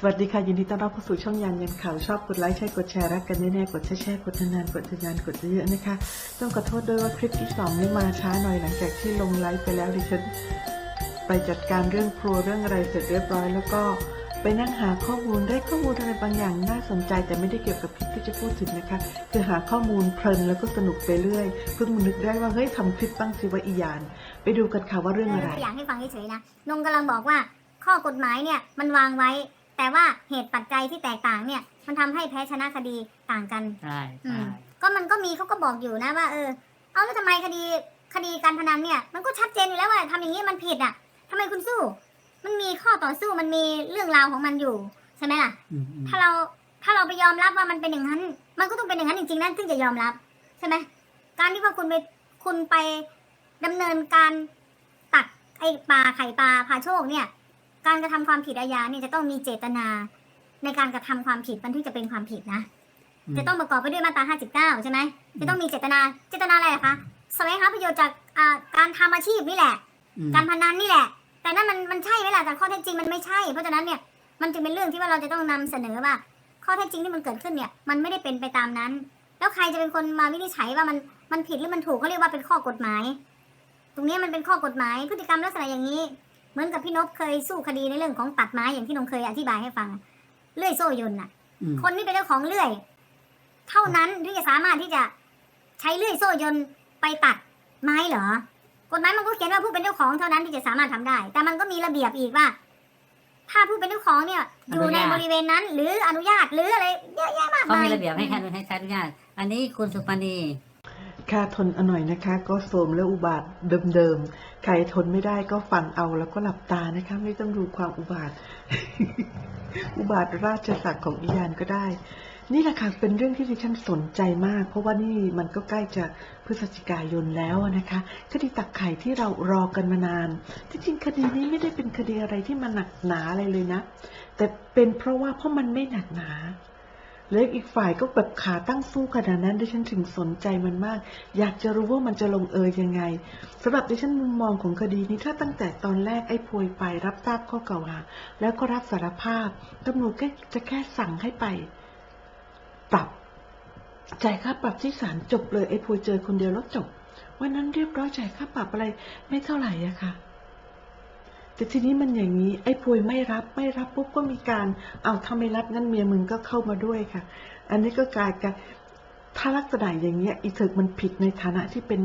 สวัสดีค่ะ ยินดีต้อนรับเข้าสู่ช่องยันยันข่าว ชอบกดไลค์ใช่กดแชร์รักกันแน่ๆกดแชร์แชร์กดนานๆกดทะยานกดเยอะๆนะคะ ต้องขอโทษด้วยว่าคลิปที่สองนี่มาช้าหน่อยหลังจากที่ลงไลฟ์ไปแล้วดิฉันไปจัดการเรื่องครัวเรื่องอะไรเสร็จเรียบร้อย แล้วก็ไปนั่งหาข้อมูลได้ข้อมูลอะไรบางอย่างน่าสนใจ แต่ไม่ได้เกี่ยวกับคลิปที่จะพูดถึงนะคะ คือหาข้อมูลเพลินแล้วก็สนุกไปเรื่อยเพิ่งมานึกได้ว่าเฮ้ยทำคลิปบ้างสิว่าอียาน ไปดูกันค่ะว่าเรื่องอะไรอย่างให้ฟังเฉยๆนะนงกำลังบอกว่าข้อกฎหมายเนี่ยมันวางไว้ แต่ว่าเหตุปัจจัยที่แตกต่างเนี่ย มันทำให้แพ้ชนะคดีต่างกันใช่อืใช่มก็มันก็มีเขาก็บอกอยู่นะว่า เออ เอาแล้วทำไมคดีคดีการพนันเนี่ย มันก็ชัดเจนอยู่แล้วว่าทำอย่างนี้มันผิดอะทำไมคุณสู้ มันมีข้อต่อสู้มันมีเรื่องราวของมันอยู่ใช่ไหมล่ะอืมอืมถ้าเราถ้าเราไปยอมรับว่ามันเป็นอย่างนั้น มันก็ต้องเป็นอย่างนั้นจริงๆนั่นถึงจะยอมรับใช่ไหมการที่ว่าคุณไปคุณไปดำเนินการตักไอปลาไข่ปลาพาโชคเนี่ย การกระทำความผิดอาญาเนี่ยจะต้องมีเจตนา ในการกระทำความผิดมันถึงจะเป็นความผิดนะ จะต้องประกอบไปด้วยมาตรา59 ใช่ไหมจะต้องมีเจตนา เจตนาอะไรอะคะแสวงหาประโยชน์จากอ่าการทำอาชีพนี่แหละอืมการพนันนี่แหละ แต่นั่นมันมันใช่ไหมล่ะแต่ข้อเท็จจริงมันไม่ใช่ เพราะฉะนั้นเนี่ยมันจึงเป็นเรื่องที่ว่าเราจะต้องนำเสนอว่า ข้อเท็จจริงที่มันเกิดขึ้นเนี่ย มันไม่ได้เป็นไปตามนั้น แล้วใครจะเป็นคนมาวินิจฉัยว่ามันมันผิดหรือมันถูกเขาเรียกว่าเป็นข้อกฎหมาย ตรงเนี้ยมันเป็นข้อกฎหมายพฤติกรรมลักษณะอย่างนี้ เหมือนกับพี่นพเคยสู้คดีในเรื่องของตัดไม้อย่างที่นงเคยอธิบายให้ฟังเลื่อยโซ่ยนต์น่ะอืมคนที่เป็นเจ้าของเลื่อย เท่านั้นที่จะสามารถที่จะใช้เลื่อยโซ่ยนต์ไปตัดไม้เหรอกฎหมายมันก็เขียนว่าผู้เป็นเจ้าของเท่านั้นที่จะสามารถทำได้ แต่มันก็มีระเบียบอีกว่า ถ้าผู้เป็นเจ้าของเนี่ย อยู่ในบริเวณนั้น หรืออนุญาตหรืออะไรเยอะแยะมากเขามายมีระเบียบให้แค่ให้ใช้อนุญาต อันนี้คุณสุปณี ค่าทนเอาหน่อยนะคะ ก็โสมและอุบาทเดิมๆ ใครทนไม่ได้ก็ฟังเอาแล้วก็หลับตานะคะ ไม่ต้องดูความอุบาท อุบาทราชศักดิ์ของอียานก็ได้ นี่แหละค่ะเป็นเรื่องที่ดิฉันสนใจมาก เพราะว่านี่มันก็ใกล้จะพฤศจิกายนแล้วนะคะคดีตักไข่ที่เรารอกันมานาน ที่จริงคดีนี้ไม่ได้เป็นคดีอะไรที่มันหนักหนาอะไรเลยนะ แต่เป็นเพราะว่าเพราะมันไม่หนักหนา แล้วอีกฝ่ายก็แบบขาตั้งสู้ขนาดนั้นดิฉันถึงสนใจมันมาก อยากจะรู้ว่ามันจะลงเอยยังไงสำหรับดิฉันมุมมองของคดีนี้ถ้าตั้งแต่ตอนแรกไอ้พวยไปรับทราบข้อกล่าวหาแล้วก็รับสารภาพตำรวจก็จะแค่สั่งให้ไปปรับจ่ายค่าปรับที่ศาลจบเลยไอ้พวยเจอคนเดียวแล้วจบวันนั้นเรียบร้อยจ่ายค่าปรับอะไรไม่เท่าไหร่อะค่ะ แต่ทีนี้มันอย่างนี้ ไอ้พวยไม่รับไม่รับปุ๊บก็มีการ เอาถ้าไม่รับงั้นเมียมึงก็เข้ามาด้วยค่ะ อันนี้ก็กลายกันถ้าลักษณะอย่างเงี้ยอีเถิกมันผิดในฐานะที่เป็น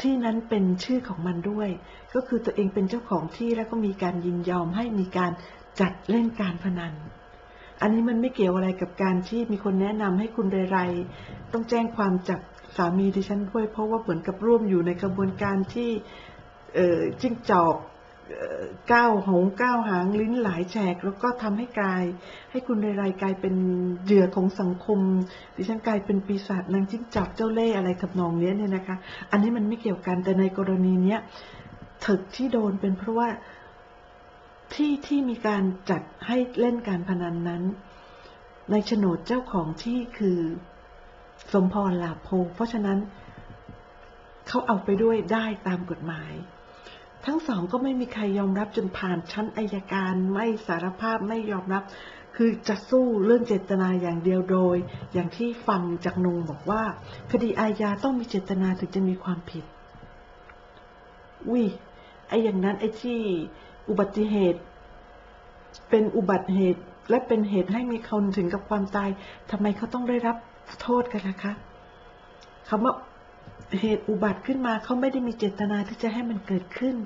ที่นั้นเป็นชื่อของมันด้วย ก็คือตัวเองเป็นเจ้าของที่แล้วก็มีการยินยอมให้มีการจัดเล่นการพนัน อันนี้มันไม่เกี่ยวอะไรกับการที่มีคนแนะนำให้คุณเรไรต้องแจ้งความจับสามีดิฉันด้วย เพราะว่าเหมือนกับร่วมอยู่ในกระบวนการที่จิ้งจอก ก้าวหงก้าวหางลิ้นหลายแฉก แล้วก็ทำให้กลาย ให้คุณเรไรกลายเป็นเหยื่อของสังคม ดิฉันกลายเป็นปีศาจนางจิ้งจอกเจ้าเล่อะไรทำนองเนี้ยเนี่ยนะคะ อันนี้มันไม่เกี่ยวกันแต่ในกรณีเนี้ยถึกที่โดนเป็นเพราะว่าที่ที่มีการจัดให้เล่นการพนันนั้น ในโฉนดเจ้าของที่คือสมพรลาโพเพราะฉะนั้นเขาเอาไปด้วยได้ตามกฎหมาย ทั้งสองก็ไม่มีใครยอมรับจนผ่านชั้นอายการไม่สารภาพไม่ยอมรับ คือจะสู้เรื่องเจตนาอย่างเดียวโดย อย่างที่ฟังจากนุงบอกว่า คดีอาญาต้องมีเจตนาถึงจะมีความผิดวิไออย่างนั้นไอที่อุบัติเหตุ เป็นอุบัติเหตุและเป็นเหตุให้มีคนถึงกับความตายทำไมเขาต้องได้รับโทษกันล่ะคะคำว่า เหตุอุบัติขึ้นมาเขาไม่ได้มีเจตนาที่จะให้มันเกิดขึ้น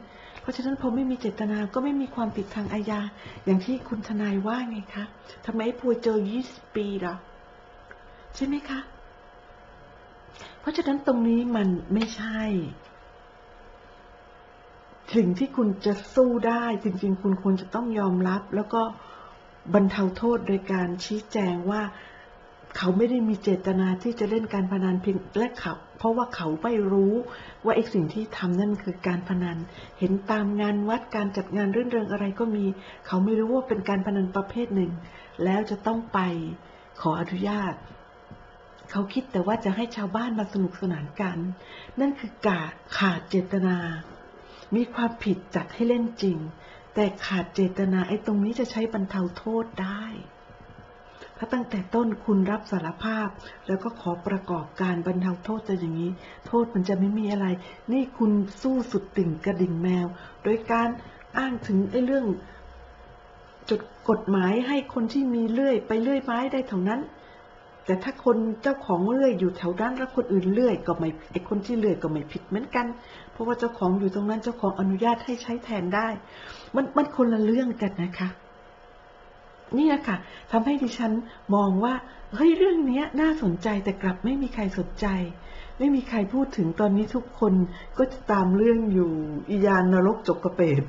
เพราะฉะนั้นพอไม่มีเจตนาก็ไม่มีความผิดทางอาญา อย่างที่คุณทนายว่าไงคะทำไมไอ้พวยเจอ20ปีล่ะใช่ไหมคะ เพราะฉะนั้นตรงนี้มันไม่ใช่ สิ่งที่คุณจะสู้ได้จริง ๆ คุณควรจะต้องยอมรับ แล้วก็บรรเทาโทษโดยการชี้แจงว่า เขาไม่ได้มีเจตนาที่จะเล่นการพนันเพียงและเขา เพราะว่าเขาไม่รู้ว่าไอ้สิ่งที่ทำนั่นคือการพนัน เห็นตามงานวัดการจัดงานรื่นเริงอะไรก็มี เขาไม่รู้ว่าเป็นการพนันประเภทหนึ่ง แล้วจะต้องไปขออนุญาต เขาคิดแต่ว่าจะให้ชาวบ้านมาสนุกสนานกัน นั่นคือกาขาดเจตนา มีความผิดจัดให้เล่นจริง แต่ขาดเจตนาไอ้ตรงนี้จะใช้บรรเทาโทษได้ ถ้าตั้งแต่ต้นคุณรับสารภาพ แล้วก็ขอประกอบการบรรเทาโทษจะอย่างนี้ โทษมันจะไม่มีอะไร นี่คุณสู้สุดติ่งกระดิ่งแมว โดยการอ้างถึงไอ้เรื่องจดกฎหมายให้คนที่มีเลื่อย ไปเลื่อยไม้ได้เท่านั้น แต่ถ้าคนเจ้าของเลื่อยอยู่แถวนั้นแล้วคนอื่นเลื่อยก็ไม่ไอ้คนที่เลื่อยก็ไม่ผิดเหมือนกัน เพราะว่าเจ้าของอยู่ตรงนั้นเจ้าของอนุญาตให้ใช้แทนได้ มันมันคนละเรื่องกันนะคะ นี่แหละค่ะทำให้ดิฉันมองว่าเฮ้ยเรื่องนี้น่าสนใจแต่กลับไม่มีใครสนใจ ไม่มีใครพูดถึงตอนนี้ทุกคนก็จะตามเรื่องอยู่อียานนรกจกกระเปด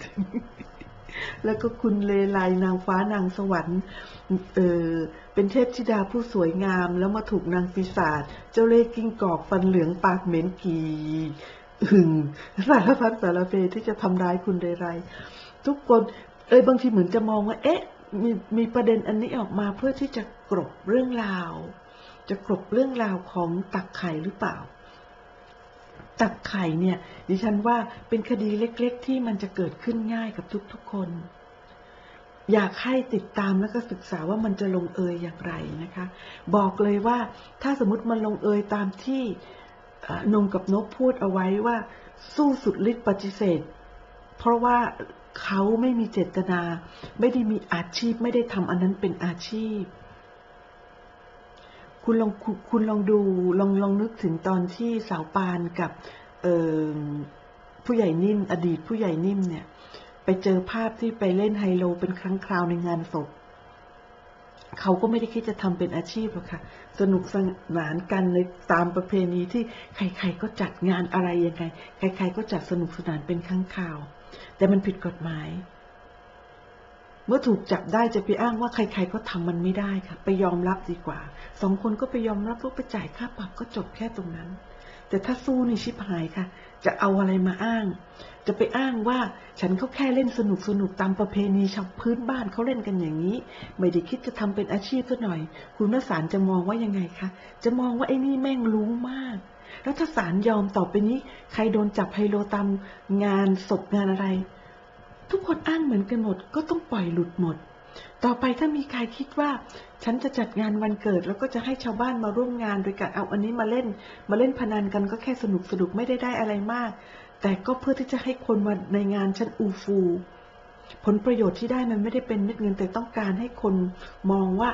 แล้วก็คุณเลไลนางฟ้านางสวรรค์เออเป็นเทพธิดาผู้สวยงาม แล้วมาถูกนางปีศาจเจ้าเล่ห์กิ้งกอกฟันเหลืองปากเหม็นกีหึงสารพัดสารเพที่จะทำร้ายคุณเลไลทุกคนเอยบางทีเหมือนจะมองว่า เอ๊ะ มีมีประเด็นอันนี้ออกมาเพื่อที่จะกลบเรื่องราว จะกลบเรื่องราวของตักไข่หรือเปล่า ตักไข่เนี่ย ดิฉันว่าเป็นคดีเล็ก ๆ ที่มันจะเกิดขึ้นง่ายกับทุกๆคน อยากให้ติดตามแล้วก็ศึกษาว่ามันจะลงเอยอย่างไรนะคะ บอกเลยว่าถ้าสมมติมันลงเอยตามที่นงกับนกพูดเอาไว้ว่าสู้สุดฤทธิ์ปฏิเสธ เพราะว่า เขาไม่มีเจตนา ไม่ได้มีอาชีพ ไม่ได้ทำอันนั้นเป็นอาชีพ คุณลองคุณคุณลองดูลองลองนึกถึงตอนที่สาวปานกับเออผู้ใหญ่นิ่ม อดีตผู้ใหญ่นิ่มเนี่ย ไปเจอภาพที่ไปเล่นไฮโลเป็นครั้งคราวในงานศพเขาก็ไม่ได้คิดจะทำเป็นอาชีพหรอกค่ะ สนุกสนานกันในตามประเพณีที่ใครๆก็จัดงานอะไรยังไง ใครๆก็จัดสนุกสนานเป็นครั้งคราว แต่มันผิดกฎหมาย เมื่อถูกจับได้จะไปอ้างว่าใครๆก็ทำมันไม่ได้ค่ะ ไปยอมรับดีกว่า สองคนก็ไปยอมรับว่าไปจ่ายค่าปรับก็จบแค่ตรงนั้น แต่ถ้าสู้นี่ชิบหายค่ะ จะเอาอะไรมาอ้าง จะไปอ้างว่าฉันเขาแค่เล่นสนุกสนุกตามประเพณีชาวพื้นบ้านเขาเล่นกันอย่างนี้ ไม่ได้คิดจะทำเป็นอาชีพซะหน่อย คุณนสารจะมองว่ายังไงคะ จะมองว่าไอ้นี่แม่งรู้มาก แล้วถ้าศาลยอมต่อไปนี้ ใครโดนจับไฮโลตามงานศพงานอะไร ทุกคนอ้างเหมือนกันหมด ก็ต้องปล่อยหลุดหมด ต่อไปถ้ามีใครคิดว่า ฉันจะจัดงานวันเกิด แล้วก็จะให้ชาวบ้านมาร่วมงานโดยการเอาอันนี้มาเล่น มาเล่นพนันกันก็แค่สนุกสนุกไม่ได้ได้อะไรมาก แต่ก็เพื่อที่จะให้คนมาในงานฉันอูฟูผลประโยชน์ที่ได้มันไม่ได้เป็นเม็ดเงินแต่ต้องการให้คนมองว่า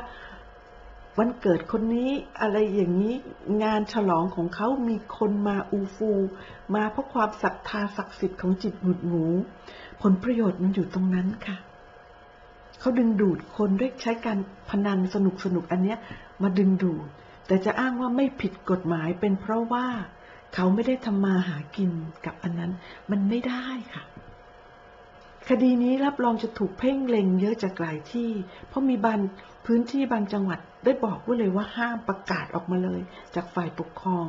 วันเกิดคนนี้อะไรอย่างนี้งานฉลองของเขามีคนมาอูฟู มาเพราะความศรัทธาศักดิ์สิทธิ์ของจิตหมุดหมู ผลประโยชน์มันอยู่ตรงนั้นค่ะ เขาดึงดูดคนด้วยใช้การพนันสนุกสนุกอันเนี้ยมาดึงดูด แต่จะอ้างว่าไม่ผิดกฎหมายเป็นเพราะว่าเขาไม่ได้ทำมาหากินกับอันนั้น มันไม่ได้ค่ะ คดีนี้รับรองจะถูกเพ่งเล็งเยอะจากหลายที่ เพราะมีบางพื้นที่บางจังหวัดได้บอกไว้เลยว่าห้ามประกาศออกมาเลย จากฝ่ายปกครอง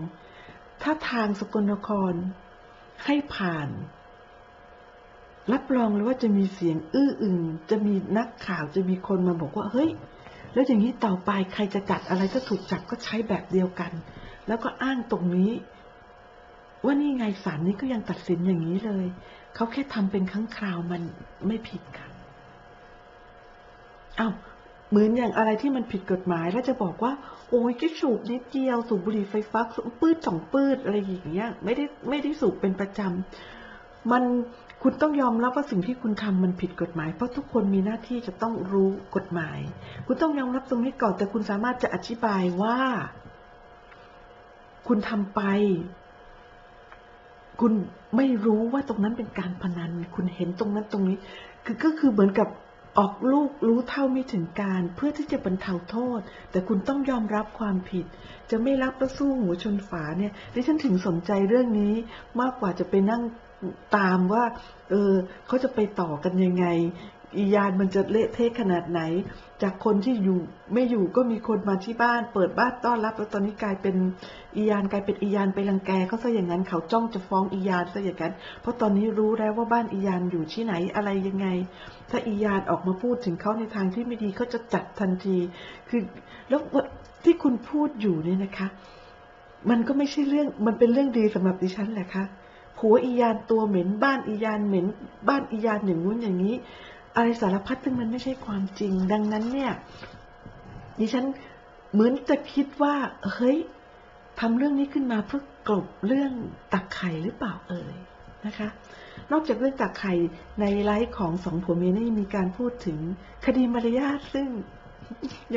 ถ้าทางสกลนครให้ผ่าน รับรองเลยว่าจะมีเสียงอื้ออึงจะมีนักข่าวจะมีคนมาบอกว่าเฮ้ย แล้วอย่างนี้ต่อไปใครจะจัดอะไรถ้าถูกจับก็ใช้แบบเดียวกัน แล้วก็อ้างตรงนี้ ว่านี่ไงศาลนี้ก็ยังตัดสินอย่างนี้เลย เขาแค่ทำเป็นครั้งคราวมันไม่ผิดค่ะอ้าวเหมือนอย่างอะไรที่มันผิดกฎหมายแล้วจะบอกว่า โอ้ยแค่สูบนิดเดียวสูบบุหรี่ไฟฟ้าสูบปืดสองปืดอะไรอย่างเงี้ย ไม่ได้ไม่ได้สูบเป็นประจำมันคุณต้องยอมรับว่าสิ่งที่คุณทำมันผิดกฎหมาย เพราะทุกคนมีหน้าที่จะต้องรู้กฎหมาย คุณต้องยอมรับตรงนี้ก่อนแต่คุณสามารถจะอธิบายว่า คุณทำไป คุณไม่รู้ว่าตรงนั้นเป็นการพนัน คุณเห็นตรงนั้นตรงนี้ คือก็คือเหมือนกับออกลูกรู้เท่าไม่ถึงการเพื่อที่จะบรรเทาโทษ แต่คุณต้องยอมรับความผิด จะไม่รับแล้วสู้หัวชนฝาเนี่ยดิฉันถึงสนใจเรื่องนี้มากกว่าจะไปนั่งตามว่า เออเขาจะไปต่อกันยังไง อียานมันจะเละเทะขนาดไหน จากคนที่อยู่ไม่อยู่ก็มีคนมาที่บ้าน เปิดบ้านต้อนรับแล้วตอนนี้กลายเป็นอียานกลายเป็นอียานไปรังแกเขาซะอย่างนั้นเขาจ้องจะฟ้องอียานซะอย่างนั้น เพราะตอนนี้รู้แล้วว่าบ้านอียานอยู่ที่ไหนอะไรยังไง ถ้าอียานออกมาพูดถึงเขาในทางที่ไม่ดีเขาจะจัดทันที คือแล้วที่คุณพูดอยู่เนี่ยนะคะ มันก็ไม่ใช่เรื่องมันเป็นเรื่องดีสำหรับดิฉันแหละค่ะผัวอียานตัวเหม็นบ้านอียานเหม็นบ้านอียานอย่างนู้นอย่างนี้ อะไรสารพัดซึ่งมันไม่ใช่ความจริง ดังนั้นเนี่ยดิฉันเหมือนจะคิดว่า เฮ้ยทำเรื่องนี้ขึ้นมาเพื่อกลบเรื่องตักไข่หรือเปล่าเอ่ยนะคะ นอกจากเรื่องตักไข่ในไลฟ์ของสองผัวเมียนี่มีการพูดถึงคดีมารยาทซึ่ง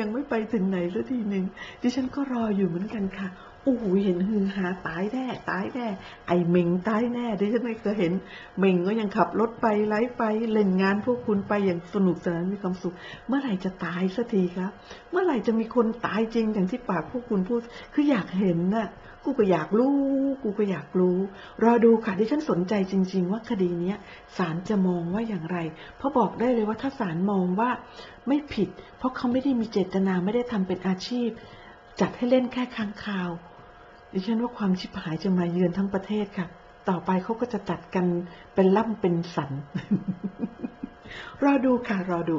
ยังไม่ไปถึงไหนสักทีหนึ่งดิฉันก็รออยู่เหมือนกันค่ะโอ้โหเห็นฮือฮาตายแน่ตายแน่ไอเมงตายแน่ดิฉันไม่เคยเห็นเมงก็ยังขับรถไปไล่ไปเล่นงานพวกคุณไปอย่างสนุกสนานมีความสุข เมื่อไหร่จะตายสักทีครับ เมื่อไหร่จะมีคนตายจริงอย่างที่ปากพวกคุณพูด คืออยากเห็นน่ะ กูก็อยากรู้ กูก็อยากรู้ รอดูค่ะที่ฉันสนใจจริง ๆ ว่าคดีเนี้ยศาลจะมองว่าอย่างไร เพราะบอกได้เลยว่าถ้าศาลมองว่าไม่ผิด เพราะเขาไม่ได้มีเจตนาไม่ได้ทำเป็นอาชีพ จัดให้เล่นแค่ครั้งคราว ดิฉันว่าความชิบหายจะมาเยือนทั้งประเทศค่ะ ต่อไปเขาก็จะจัดกันเป็นล่ำเป็นสัน รอดูค่ะ รอดู